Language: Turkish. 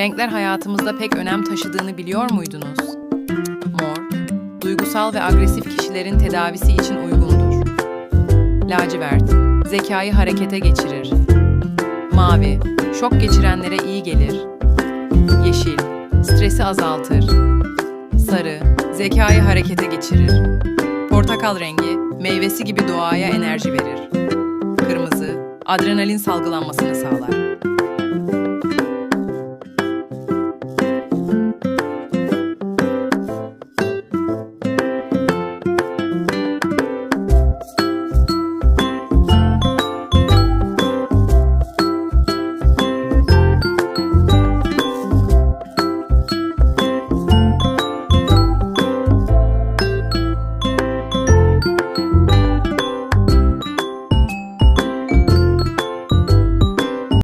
Renkler hayatımızda pek önem taşıdığını biliyor muydunuz? Mor, duygusal ve agresif kişilerin tedavisi için uygundur. Lacivert, zekayı harekete geçirir. Mavi, şok geçirenlere iyi gelir. Yeşil, stresi azaltır. Sarı, zekayı harekete geçirir. Portakal rengi, meyvesi gibi doğaya enerji verir. Kırmızı, adrenalin salgılanmasını sağlar.